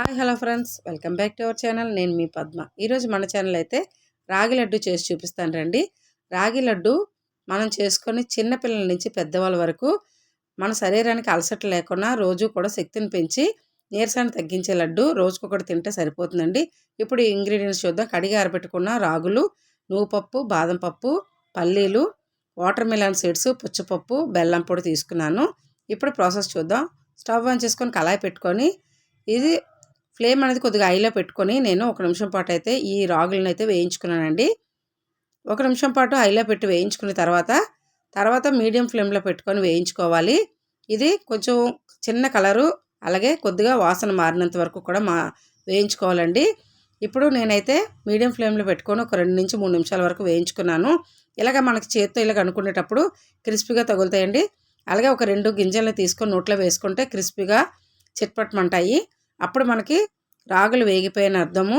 Hi hello friends. Welcome back to our channel. నేను మీ పద్మ. ఈరోజు మన ఛానల్ అయితే రాగి లడ్డు చేసి చూపిస్తాను రండి. రాగి లడ్డు మనం చేసుకొని చిన్నపిల్లల నుంచి పెద్దవాళ్ళ వరకు మన శరీరానికి అలసట లేకుండా రోజు కూడా శక్తిని పెంచి నీరసాన్ని తగ్గించే లడ్డు రోజుకొకటి తింటే సరిపోతుందండి. ఇప్పుడు ఈ ఇంగ్రీడియంట్స్ చూద్దాం. కడిగి ఆరబెట్టుకున్న రాగులు నువ్వుపప్పు బాదం పప్పు పల్లీలు వాటర్ మిలన్ సీడ్స్ పుచ్చపప్పు బెల్లం పొడి తీసుకున్నాను. ఇప్పుడు ప్రాసెస్ చూద్దాం. స్టవ్ ఆన్ చేసుకొని కళాయి పెట్టుకొని ఇది ఫ్లేమ్ అనేది కొద్దిగా ఐలో పెట్టుకొని నేను ఒక నిమిషం పాటు అయితే ఈ రాగులను అయితే వేయించుకున్నానండి. ఒక నిమిషం పాటు ఐలో పెట్టి వేయించుకున్న తర్వాత తర్వాత మీడియం ఫ్లేమ్లో పెట్టుకొని వేయించుకోవాలి. ఇది కొంచెం చిన్న కలరు అలాగే కొద్దిగా వాసన మారినంత వరకు కూడా మా వేయించుకోవాలండి. ఇప్పుడు నేనైతే మీడియం ఫ్లేమ్లో పెట్టుకొని ఒక రెండు నుంచి మూడు నిమిషాల వరకు వేయించుకున్నాను. ఇలాగ మనకి చేత్తో ఇలాగ అనుకునేటప్పుడు క్రిస్పీగా తగులుతాయండి. అలాగే ఒక రెండు గింజలను తీసుకొని నోట్లో వేసుకుంటే క్రిస్పీగా చిట్పట్టమంటాయి అప్పుడు మనకి రాగులు వేగిపోయిన అర్థము.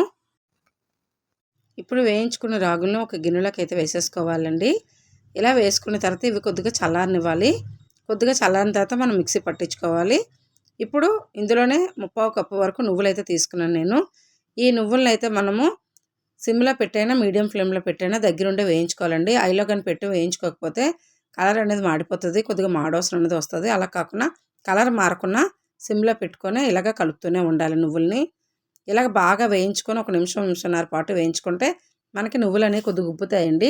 ఇప్పుడు వేయించుకున్న రాగులను ఒక గిన్నెలోకి అయితే వేసేసుకోవాలండి. ఇలా వేసుకున్న తర్వాత ఇవి కొద్దిగా చల్లారనివ్వాలి. కొద్దిగా చల్లారిన తర్వాత మనం మిక్సీ పట్టించుకోవాలి. ఇప్పుడు ఇందులోనే ముప్పావు కప్పు వరకు నువ్వులు అయితే తీసుకున్నాను నేను. ఈ నువ్వులను అయితే మనము సిమ్లో పెట్టైనా మీడియం ఫ్లేమ్లో పెట్టైనా దగ్గరుండి వేయించుకోవాలండి. ఐలో కానీ పెట్టి వేయించుకోకపోతే కలర్ అనేది మాడిపోతుంది కొద్దిగా మాడవసరం అనేది వస్తుంది. అలా కాకుండా కలర్ మారకుండా సిమ్లో పెట్టుకొని ఇలాగ కలుపుతూనే ఉండాలి నువ్వుల్ని. ఇలాగ బాగా వేయించుకొని ఒక నిమిషం నిమిషంన్నర పాటు వేయించుకుంటే మనకి నువ్వులు అనేవి కొద్దిగా ఉబ్బుతాయండి.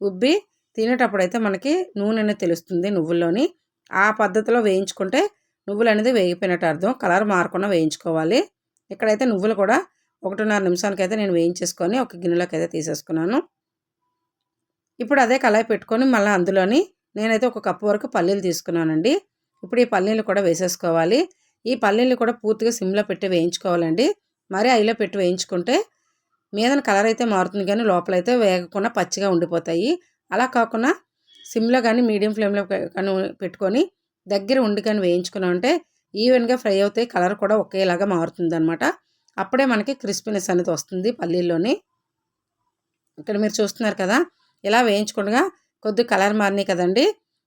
ఉబ్బి తినేటప్పుడు అయితే మనకి నూనె అనేది తెలుస్తుంది నువ్వుల్లోని. ఆ పద్ధతిలో వేయించుకుంటే నువ్వులు అనేది వేగిపోయినట్టు అర్థం. కలర్ మారకుండా వేయించుకోవాలి. ఇక్కడైతే నువ్వులు కూడా ఒకటిన్నర నిమిషానికి అయితే నేను వేయించేసుకొని ఒక గిన్నెలోకి అయితే తీసేసుకున్నాను. ఇప్పుడు అదే కళాయి పెట్టుకొని మళ్ళీ అందులోని నేనైతే ఒక కప్పు వరకు పల్లీలు తీసుకున్నానండి. ఇప్పుడు ఈ పల్లీలు కూడా వేసేసుకోవాలి. ఈ పల్లీలు కూడా పూర్తిగా సిమ్లో పెట్టి వేయించుకోవాలండి. మరీ ఐలో పెట్టి వేయించుకుంటే మీదన కలర్ అయితే మారుతుంది కానీ లోపలైతే వేగకుండా పచ్చిగా ఉండిపోతాయి. అలా కాకుండా సిమ్లో కానీ మీడియం ఫ్లేమ్లో కానీ పెట్టుకొని దగ్గర ఉండి కానీ వేయించుకున్నామంటే ఈవెన్గా ఫ్రై అవుతాయి కలర్ కూడా ఒకేలాగా మారుతుంది అనమాట అప్పుడే మనకి క్రిస్పీనెస్ అనేది వస్తుంది పల్లీల్లోని. ఇక్కడ మీరు చూస్తున్నారు కదా ఇలా వేయించుకుండగా కొద్ది కలర్ మారినాయి కదండి.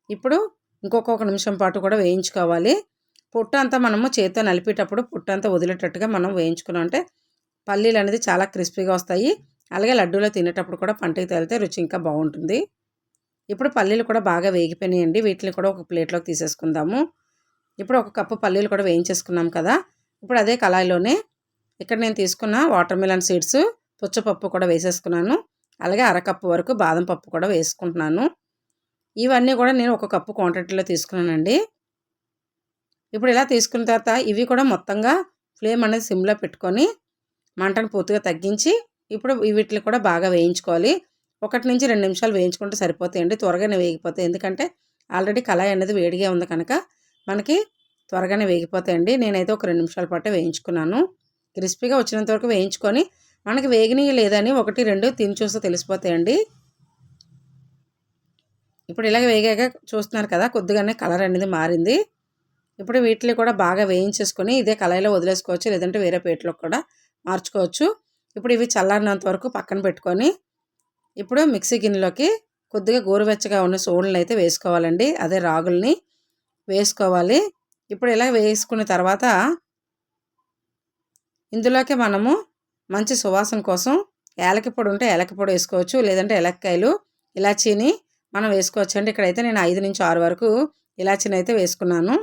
ఇప్పుడు ఇంకొక నిమిషం పాటు కూడా వేయించుకోవాలి. పుట్ట అంతా మనము చేతితో నలిపేటప్పుడు పుట్ట అంతా వదిలేటట్టుగా మనం వేయించుకున్నాం. అంటే పల్లీలు అనేది చాలా క్రిస్పీగా వస్తాయి. అలాగే లడ్డూలో తినేటప్పుడు కూడా పంటకి తగిలితే రుచి ఇంకా బాగుంటుంది. ఇప్పుడు పల్లీలు కూడా బాగా వేగిపోయినాయండి. వీటిని కూడా ఒక ప్లేట్లోకి తీసేసుకుందాము. ఇప్పుడు ఒక కప్పు పల్లీలు కూడా వేయించేసుకున్నాం కదా. ఇప్పుడు అదే కళాయిలోనే ఇక్కడ నేను తీసుకున్న వాటర్ మిలన్ సీడ్స్ పుచ్చపప్పు కూడా వేసేసుకున్నాను. అలాగే అరకప్పు వరకు బాదం పప్పు కూడా వేసుకుంటున్నాను. ఇవన్నీ కూడా నేను ఒక కప్పు క్వాంటిటీలో తీసుకున్నానండి. ఇప్పుడు ఇలా తీసుకున్న తర్వాత ఇవి కూడా మొత్తంగా ఫ్లేమ్ అనేది సిమ్లో పెట్టుకొని మంటను పూర్తిగా తగ్గించి ఇప్పుడు వీటిని కూడా బాగా వేయించుకోవాలి. ఒకటి నుంచి రెండు నిమిషాలు వేయించుకుంటే సరిపోతాయండి. త్వరగానే వేగిపోతాయి. ఎందుకంటే ఆల్రెడీ కళాయి అనేది వేడిగా ఉంది కనుక మనకి త్వరగానే వేగిపోతాయండి. నేనైతే ఒక రెండు నిమిషాల పాటు వేయించుకున్నాను. క్రిస్పీగా వచ్చినంత వరకు వేయించుకొని మనకి వేగినవి లేదని ఒకటి రెండు తిని చూస్తే తెలిసిపోతాయండి. ఇప్పుడు ఇలాగ వేగాక చూస్తున్నారు కదా కొద్దిగానే కలర్ అనేది మారింది. ఇప్పుడు వీటిని కూడా బాగా వేయించేసుకొని ఇదే కళాయిలో వదిలేసుకోవచ్చు లేదంటే వేరే పేటలో కూడా మార్చుకోవచ్చు. ఇప్పుడు ఇవి చల్లారినంత వరకు పక్కన పెట్టుకొని ఇప్పుడు మిక్సీ గిన్నెలోకి కొద్దిగా గోరువెచ్చగా ఉన్న సోళ్ళని అయితే వేసుకోవాలండి. అదే రాగుల్ని వేసుకోవాలి. ఇప్పుడు ఇలా వేసుకున్న తర్వాత ఇందులోకి మనము మంచి సువాసన కోసం ఏలకి పొడి ఉంటే ఏలకి పొడి వేసుకోవచ్చు లేదంటే ఏలక్కాయలు ఇలాచీని మనం వేసుకోవచ్చు అండి ఇక్కడైతే నేను ఐదు నుంచి ఆరు వరకు ఇలాచీని అయితే వేసుకున్నాను.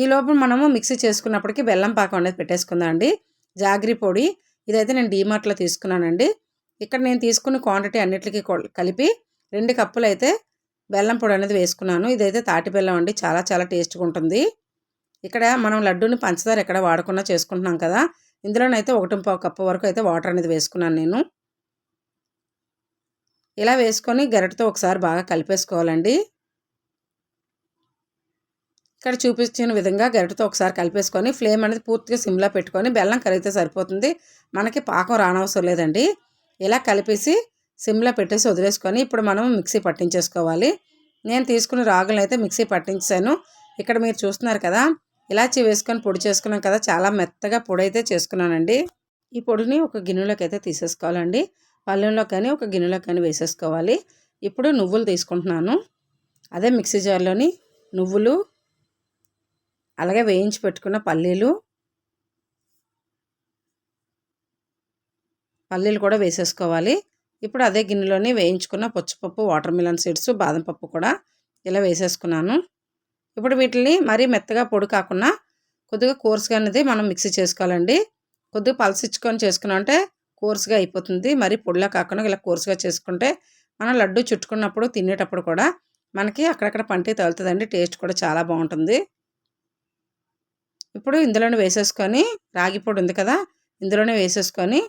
ఈ లోపల మనము మిక్సీ చేసుకున్నప్పటికీ బెల్లం పాకం అనేది పెట్టేసుకుందాం అండి. జాగ్రీ పొడి ఇదైతే నేను డీమార్ట్లో తీసుకున్నానండి. ఇక్కడ నేను తీసుకున్న క్వాంటిటీ అన్నిటికీ కలిపి రెండు కప్పులు అయితే బెల్లం పొడి అనేది వేసుకున్నాను. ఇదైతే తాటి బెల్లం అండి. చాలా చాలా టేస్ట్గా ఉంటుంది. ఇక్కడ మనం లడ్డూని పంచదార ఎక్కడ వాడకుండా చేసుకుంటున్నాం కదా. ఇందులోనైతే ఒకటి పావు కప్పు వరకు అయితే వాటర్ అనేది వేసుకున్నాను నేను. ఇలా వేసుకొని గరిటతో ఒకసారి బాగా కలిపేసుకోవాలండి. ఇక్కడ చూపించిన విధంగా గరిటతో ఒకసారి కలిపేసుకొని ఫ్లేమ్ అనేది పూర్తిగా సిమ్లో పెట్టుకొని బెల్లం కరిగితే సరిపోతుంది. మనకి పాకం రానవసరం లేదండి. ఇలా కలిపేసి సిమ్లో పెట్టేసి వదిలేసుకొని ఇప్పుడు మనం మిక్సీ పట్టించేసుకోవాలి. నేను తీసుకున్న రాగులను అయితే మిక్సీ పట్టించాను. ఇక్కడ మీరు చూస్తున్నారు కదా ఇలాచి వేసుకొని పొడి చేసుకున్నాం కదా చాలా మెత్తగా పొడి అయితే చేసుకున్నానండి. ఈ పొడిని ఒక గిన్నెలోకి అయితే తీసేసుకోవాలండి. పళ్ళెంలో కానీ ఒక గిన్నెలో కానీ వేసేసుకోవాలి. ఇప్పుడు నువ్వులు తీసుకుంటున్నాను. అదే మిక్సీ జార్లోని నువ్వులు అలాగే వేయించి పెట్టుకున్న పల్లీలు పల్లీలు కూడా వేసేసుకోవాలి. ఇప్పుడు అదే గిన్నెలోని వేయించుకున్న పచ్చిపప్పు వాటర్ మిలన్ సీడ్స్ బాదం పప్పు కూడా ఇలా వేసేసుకున్నాను. ఇప్పుడు వీటిని మరీ మెత్తగా పొడి కాకుండా కొద్దిగా కోర్సుగా అనేది మనం మిక్సీ చేసుకోవాలండి. కొద్దిగా పలసిచ్చుకొని చేసుకున్నాం అంటే కోర్సుగా అయిపోతుంది. మరీ పొడిలా కాకుండా ఇలా కోర్సుగా చేసుకుంటే మనం లడ్డు చుట్టుకున్నప్పుడు తినేటప్పుడు కూడా మనకి అక్కడక్కడ పంటి తగులుతుందండి. టేస్ట్ కూడా చాలా బాగుంటుంది. ఇప్పుడు ఇందులోనే వేసేసుకొని రాగి పొడి ఉంది కదా ఇందులోనే వేసేసుకొని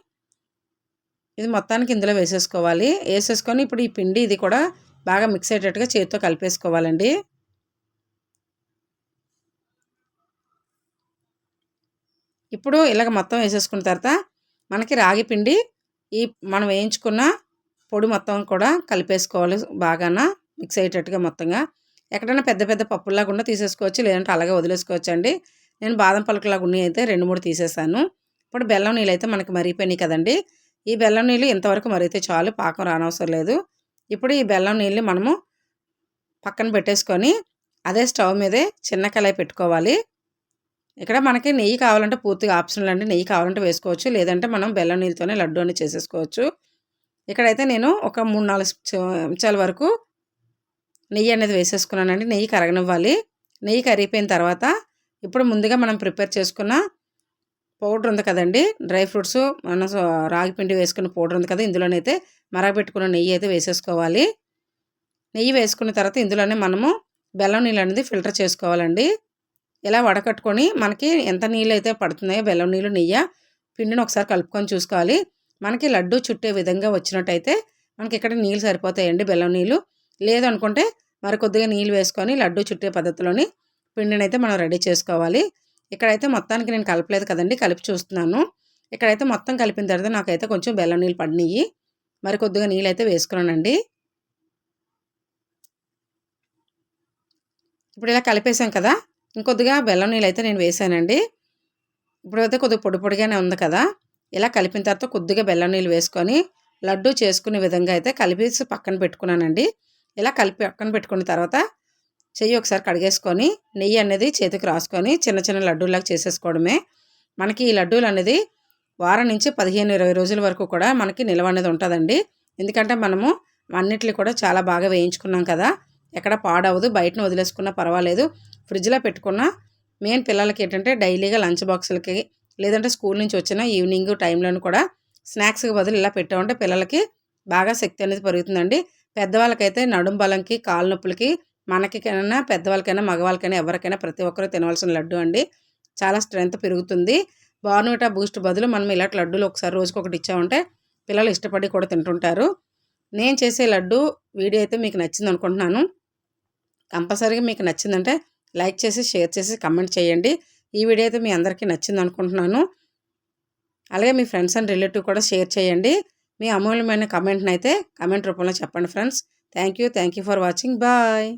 ఇది మొత్తానికి ఇందులో వేసేసుకోవాలి. వేసేసుకొని ఇప్పుడు ఈ పిండి ఇది కూడా బాగా మిక్స్ అయ్యేటట్టుగా చేతితో కలిపేసుకోవాలండి. ఇప్పుడు ఇలాగ మొత్తం వేసేసుకున్న తర్వాత మనకి రాగి పిండి ఈ మనం వేయించుకున్న పొడి మొత్తం కూడా కలిపేసుకోవాలి బాగాన మిక్స్ అయ్యేటట్టుగా మొత్తంగా. ఎక్కడైనా పెద్ద పెద్ద పప్పుల్లాగా కూడా తీసేసుకోవచ్చు లేదంటే అలాగే వదిలేసుకోవచ్చు అండి నేను బాదం పలుకులాగా ఉన్నాయి అయితే రెండు మూడు తీసేసాను. ఇప్పుడు బెల్లం నీళ్ళు అయితే మనకి మరిగిపోయినాయి కదండి. ఈ బెల్లం నీళ్ళు ఇంతవరకు మరిగితే చాలు పాకం రానవసరం లేదు. ఇప్పుడు ఈ బెల్లం నీళ్ళు మనము పక్కన పెట్టేసుకొని అదే స్టవ్ మీదే చిన్న కళాయి పెట్టుకోవాలి. ఇక్కడ మనకి నెయ్యి కావాలంటే పూర్తిగా ఆప్షనల్ అండి. నెయ్యి కావాలంటే వేసుకోవచ్చు లేదంటే మనం బెల్లం నీళ్ళతోనే లడ్డు అని చేసేసుకోవచ్చు. ఇక్కడైతే నేను ఒక మూడు నాలుగు చెంచాల వరకు నెయ్యి అనేది వేసేసుకున్నానండి. నెయ్యి కరగనివ్వాలి. నెయ్యి కరిగిపోయిన తర్వాత ఇప్పుడు ముందుగా మనం ప్రిపేర్ చేసుకున్న పౌడర్ ఉంది కదండి. డ్రై ఫ్రూట్స్ మన రాగి పిండి వేసుకున్న పౌడర్ ఉంది కదా ఇందులోనైతే మరగబెట్టుకున్న నెయ్యి అయితే వేసేసుకోవాలి. నెయ్యి వేసుకున్న తర్వాత ఇందులోనే మనము బెల్లం నీళ్ళు అనేది ఫిల్టర్ చేసుకోవాలండి. ఇలా వడకట్టుకొని మనకి ఎంత నీళ్ళు అయితే పడుతున్నాయో బెల్లం నీళ్ళు నెయ్యి పిండిని ఒకసారి కలుపుకొని చూసుకోవాలి. మనకి లడ్డు చుట్టే విధంగా వచ్చినట్టయితే మనకి ఇక్కడ నీళ్ళు సరిపోతాయండి బెల్లం నీళ్ళు. లేదనుకుంటే మరి కొద్దిగా నీళ్ళు వేసుకొని లడ్డు చుట్టే పద్ధతిలోని పిండిని అయితే మనం రెడీ చేసుకోవాలి. ఇక్కడైతే మొత్తానికి నేను కలపలేదు కదండి కలిపి చూస్తున్నాను. ఇక్కడైతే మొత్తం కలిపిన తర్వాత నాకైతే కొంచెం బెల్లం నీళ్ళు పడినాయి మరి కొద్దిగా నీళ్ళు అయితే వేసుకున్నానండి. ఇప్పుడు ఇలా కలిపేసాం కదా ఇంకొద్దిగా బెల్లం నీళ్ళు అయితే నేను వేసానండి. ఇప్పుడైతే కొద్దిగా పొడి పొడిగానే ఉంది కదా ఇలా కలిపిన తర్వాత కొద్దిగా బెల్లం నీళ్ళు వేసుకొని లడ్డు చేసుకునే విధంగా అయితే కలిపేసి పక్కన పెట్టుకున్నానండి. ఇలా కలిపి పక్కన పెట్టుకున్న తర్వాత చెయ్యి ఒకసారి కడిగేసుకొని నెయ్యి అనేది చేతికి రాసుకొని చిన్న చిన్న లడ్డూలాగా చేసేసుకోవడమే. మనకి ఈ లడ్డూలు అనేది వారం నుంచి పదిహేను ఇరవై రోజుల వరకు కూడా మనకి నిల్వ అనేది ఉంటుందండి. ఎందుకంటే మనము అన్నిటిని కూడా చాలా బాగా వేయించుకున్నాం కదా ఎక్కడ పాడవదు బయటను వదిలేసుకున్నా పర్వాలేదు. ఫ్రిడ్జ్లో పెట్టుకున్న మెయిన్ పిల్లలకి ఏంటంటే డైలీగా లంచ్ బాక్సులకి లేదంటే స్కూల్ నుంచి వచ్చిన ఈవినింగ్ టైంలోనూ కూడా స్నాక్స్కి బదులు ఇలా పెట్టామంటే పిల్లలకి బాగా శక్తి అనేది పెరుగుతుందండి. పెద్దవాళ్ళకైతే నడుం బలంకి కాళ్ళ నొప్పులకి మనకికైనా పెద్దవాళ్ళకైనా మగవాళ్ళకైనా ఎవరికైనా ప్రతి ఒక్కరూ తినవలసిన లడ్డు అండి. చాలా స్ట్రెంత్ పెరుగుతుంది. బార్న్విటా బూస్ట్ బదులు మనం ఇలాంటి లడ్డూలు ఒకసారి రోజుకి ఒకటి ఇచ్చామంటే పిల్లలు ఇష్టపడి కూడా తింటుంటారు. నేను చేసే లడ్డు వీడియో అయితే మీకు నచ్చింది అనుకుంటున్నాను. కంపల్సరీగా మీకు నచ్చిందంటే లైక్ చేసి షేర్ చేసి కమెంట్ చేయండి. ఈ వీడియో అయితే మీ అందరికీ నచ్చింది అనుకుంటున్నాను. అలాగే మీ ఫ్రెండ్స్ అండ్ రిలేటివ్ కూడా షేర్ చేయండి. మీ అమూల్యమైన కమెంట్ని అయితే కమెంట్ రూపంలో చెప్పండి friends. Thank you. Thank you for watching. Bye.